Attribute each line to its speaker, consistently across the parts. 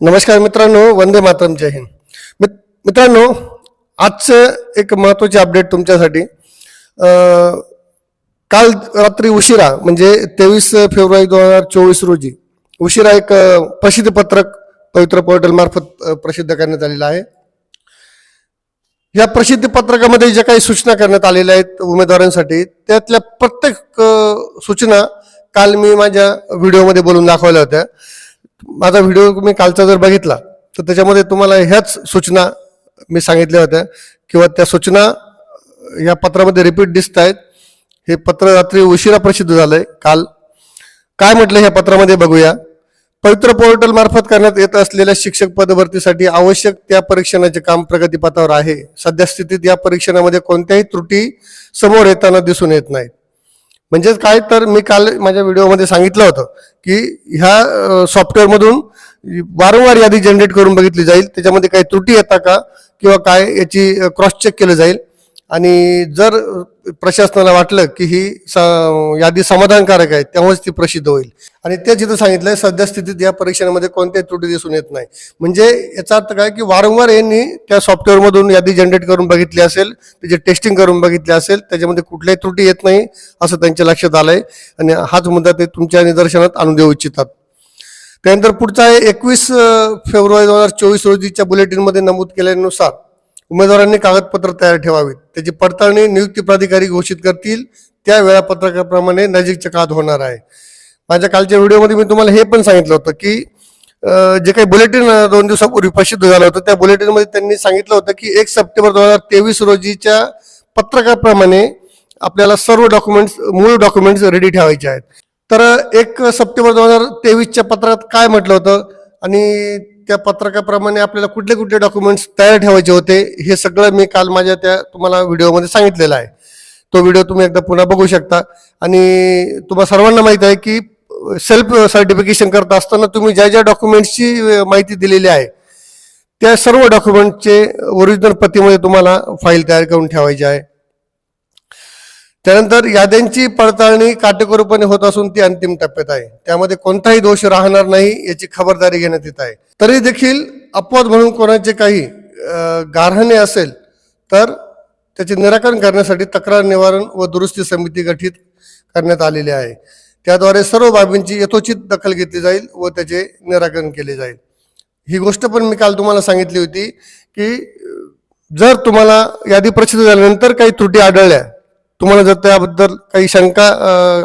Speaker 1: नमस्कार मित्रांनो वंदे मातरम जय हिंद. मित- मित्रांनो आजचं एक महत्त्वाचे अपडेट तुमच्यासाठी. काल रात्री उशिरा म्हणजे तेवीस फेब्रुवारी दोन हजार चोवीस रोजी उशिरा एक प्रसिद्धपत्रक पत्रक पवित्र पोर्टल मार्फत प्रसिद्ध करण्यात आलेलं आहे. या प्रसिद्धी पत्रकामध्ये ज्या काही सूचना करण्यात आलेल्या आहेत उमेदवारांसाठी त्यातल्या प्रत्येक सूचना काल मी माझ्या व्हिडिओमध्ये बोलून दाखवल्या होत्या. माझा व्हिडिओ तुम्ही कालचा जर बघितला तर त्याच्यामध्ये तुम्हाला ह्याच सूचना मी सांगितल्या होत्या किंवा त्या सूचना या पत्रामध्ये रिपीट दिसत आहेत. हे पत्र रात्री उशिरा प्रसिद्ध झालंय काल. काय म्हटलं ह्या पत्रामध्ये बघूया. पवित्र पोर्टल मार्फत करण्यात येत असलेल्या शिक्षक पदभरतीसाठी आवश्यक त्या परीक्षणाचे काम प्रगतीपथावर आहे. सध्या स्थितीत या परीक्षणामध्ये कोणत्याही त्रुटी समोर येताना दिसून येत नाहीत. म्हणजेच काय तर मी काल माझ्या व्हिडिओमध्ये सांगितलं होतं की ह्या सॉफ्टवेअरमधून वारंवार यादी जनरेट करून बघितली जाईल. त्याच्यामध्ये काही त्रुटी येतात का? किंवा काय याची क्रॉस चेक केलं जाईल? आणि जर प्रशासनाला वाटलं की ही स- यादी समाधानकारक आहे तेव्हाच ती प्रसिद्ध होईल. आणि ते जिथं सांगितलंय सध्या स्थितीत या परीक्षणामध्ये कोणत्याही त्रुटी दिसून येत नाही. म्हणजे याचा अर्थ काय की वारंवार यांनी त्या सॉफ्टवेअरमधून यादी जनरेट करून बघितली असेल त्याची टेस्टिंग करून बघितली असेल त्याच्यामध्ये कुठल्याही त्रुटी येत नाही असं त्यांच्या लक्षात आलंय. आणि हाच मुद्दा ते तुमच्या निदर्शनात आणून देऊ इच्छितात. त्यानंतर पुढचा आहे एकवीस फेब्रुवारी दोन हजार चोवीस रोजीच्या बुलेटिनमध्ये नमूद केल्यानुसार उमेदवारांनी कागदपत्र तयार ठेवावीत. त्याची पडताळणी नियुक्ती प्राधिकारी घोषित करतील. त्या वेळापत्रकाप्रमाणे नजीकच्या काळात होणार आहे. माझ्या कालच्या व्हिडिओमध्ये मी तुम्हाला हे पण सांगितलं होतं की जे काही बुलेटिन दोन दिवसापूर्वी प्रसिद्ध झालं होतं त्या बुलेटिनमध्ये त्यांनी सांगितलं होतं की एक सप्टेंबर दोन हजार तेवीस रोजीच्या पत्रकाप्रमाणे आपल्याला सर्व डॉक्युमेंट्स मूळ डॉक्युमेंट्स रेडी ठेवायचे आहेत. तर एक सप्टेंबर दोन हजार तेवीसच्या पत्रात काय म्हटलं होतं? आणि त्या पत्रकाप्रमाणे आपल्याला कुठले कुठले डॉक्युमेंट्स तयार ठेवायचे होते हे सगळं मी काल माझ्या त्या तुम्हाला व्हिडिओमध्ये सांगितलेलं आहे. तो व्हिडिओ तुम्ही एकदा पुन्हा बघू शकता. आणि तुम्हाला सर्वांना माहीत आहे की सेल्फ सर्टिफिकेशन करत असताना तुम्ही ज्या ज्या डॉक्युमेंट्सची माहिती दिलेली आहे त्या सर्व डॉक्युमेंटचे ओरिजिनल प्रतीमध्ये तुम्हाला फाईल तयार करून ठेवायची आहे. त्यानंतर याद्यांची पडताळणी काटेकोरपणे होत असून ती अंतिम टप्प्यात आहे. त्यामध्ये कोणताही दोष राहणार नाही याची खबरदारी घेण्यात येत आहे. तरी देखील अपवाद म्हणून कोणाचे काही गारहाणे असेल तर त्याचे निराकरण करण्यासाठी तक्रार निवारण व दुरुस्ती समिती गठीत करण्यात आलेली आहे. त्याद्वारे सर्व बाबींची यथोचित दखल घेतली जाईल व त्याचे निराकरण केले जाईल. ही गोष्ट पण मी काल तुम्हाला सांगितली होती की जर तुम्हाला यादी प्रसिद्ध झाल्यानंतर काही त्रुटी आढळल्या तुम्हाला जर त्याबद्दल काही शंका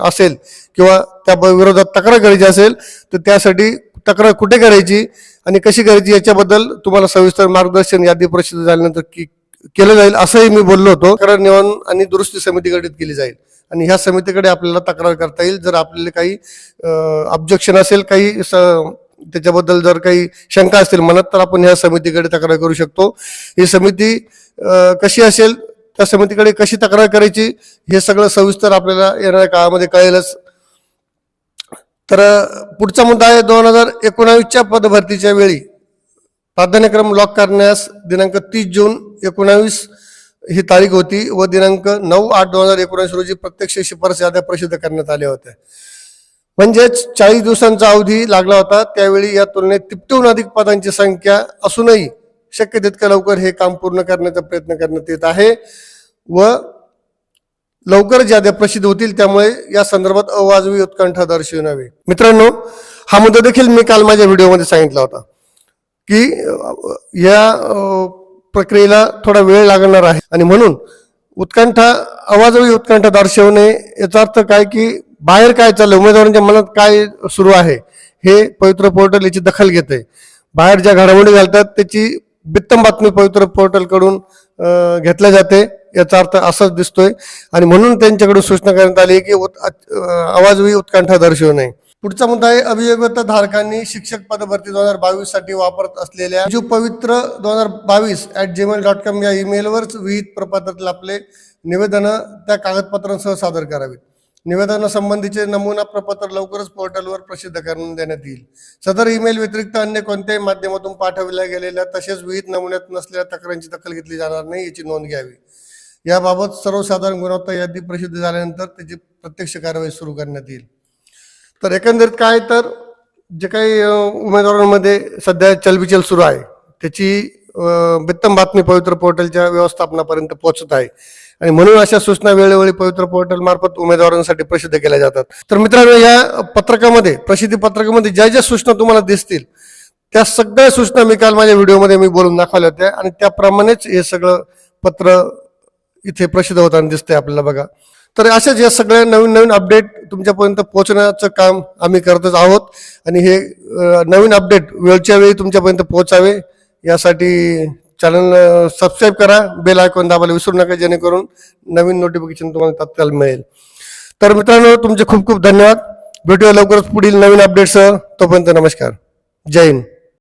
Speaker 1: असेल किंवा त्या ब- विरोधात तक्रार करायची असेल तर त्यासाठी तक्रार कुठे करायची आणि कशी करायची याच्याबद्दल तुम्हाला सविस्तर मार्गदर्शन यादी प्रसिद्ध झाल्यानंतर की केलं जाईल असंही मी बोललो होतो. तक्रार निवारण आणि दुरुस्ती समितीकडे केली जाईल. आणि ह्या समितीकडे आपल्याला तक्रार करता येईल. जर आपल्याला काही ऑब्जेक्शन असेल काही स- त्याच्याबद्दल जर काही शंका असतील मनात तर आपण ह्या समितीकडे तक्रार करू शकतो. ही समिती कशी असेल त्या समितीकडे कशी तक्रार करायची हे सगळं सविस्तर आपल्याला येणाऱ्या काळामध्ये कळेलच. तर पुढचा मुद्दा आहे दोन हजार एकोणावीसच्या पदभरतीच्या वेळी प्राधान्यक्रम लॉक करण्यास दिनांक तीस जून एकोणावीस ही तारीख होती व दिनांक नऊ आठ दोन हजार एकोणीस रोजी प्रत्यक्ष शिफारस याद्या प्रसिद्ध करण्यात आल्या होत्या. म्हणजेच चाळीस दिवसांचा अवधी लागला होता. त्यावेळी या तुलनेत तिपटून अधिक पदांची संख्या असूनही शक्य तितक्या लवकर हे काम पूर्ण करण्याचा प्रयत्न करण्यात येत आहे. व लवकर ज्याद्या प्रसिद्ध होतील त्यामुळे या संदर्भात अवाजवी उत्कंठा दर्शवू मित्रांनो हा मुद्दा देखील मी काल माझ्या व्हिडिओमध्ये सांगितला होता की या प्रक्रियेला थोडा वेळ लागणार आहे. आणि म्हणून उत्कंठा अवाजवी उत्कंठा दर्शवणे याचा अर्थ काय की बाहेर काय चाललं उमेदवारांच्या मनात काय सुरू आहे हे पवित्र पोर्टल याची दखल घेते बाहेर ज्या घडामोडी घालतात त्याची बित्तम बातमी पवित्र पोर्टलकडून घेतल्या जाते. याचा अर्थ असाच दिसतोय. आणि म्हणून त्यांच्याकडून सूचना करण्यात आली की उत- आवाजवी उत्कंठा दर्शवू नये. पुढचा मुद्दा आहे अभियोगता धारकांनी शिक्षक पदभरती दोन हजार बावीससाठी वापरत असलेल्या जो पवित्र दोन हजार बावीस ऍट जीमेल डॉट कॉम या ईमेलवरच विविध प्रपत्रातील आपले निवेदन त्या कागदपत्रांसह सादर करावीत. निवेदनासंबंधीचे नमुना प्रपत्र लवकरच पोर्टलवर प्रसिद्ध करून देण्यात येईल. सदर ईमेल व्यतिरिक्त अन्य कोणत्याही माध्यमातून पाठविल्या गेलेल्या तसेच विविध नमुन्यात नसलेल्या तक्रारींची दखल घेतली जाणार नाही याची नोंद घ्यावी. याबाबत सर्वसाधारण गुणवत्ता यादी प्रसिद्ध झाल्यानंतर त्याची प्रत्यक्ष कारवाई सुरू करण्यात येईल. तर एकंदरीत काय तर जे काही उमेदवारांमध्ये सध्या चलबिचल सुरू आहे त्याची बित्तम बातमी पवित्र पोर्टलच्या व्यवस्थापनापर्यंत पोहोचत आहे. आणि म्हणून अशा सूचना वेळोवेळी पवित्र पोर्टल मार्फत उमेदवारांसाठी प्रसिद्ध केल्या जातात. तर मित्रांनो या पत्रकामध्ये प्रसिद्धी पत्रकामध्ये ज्या ज्या सूचना तुम्हाला दिसतील त्या सगळ्या सूचना मी काल माझ्या व्हिडिओमध्ये मी बोलून दाखवल्या होत्या आणि त्याप्रमाणेच हे सगळं पत्र इथे प्रसिद्ध होताना दिसतंय आपल्याला बघा. तर अशाच या सगळ्या नवीन नवीन अपडेट तुमच्यापर्यंत पोहोचण्याचं काम आम्ही करतच आहोत. आणि हे नवीन अपडेट वेळच्या वेळी तुमच्यापर्यंत पोहोचावे यासाठी चॅनल सबस्क्राईब करा बेल आयकॉन दाबायला विसरू नका जेणेकरून नवीन नोटिफिकेशन तुम्हाला तात्काळ मिळेल. तर मित्रांनो तुमचे खूप खूप धन्यवाद. भेटूया लवकरच पुढील नवीन अपडेटसह तोपर्यंत नमस्कार. जय हिंद.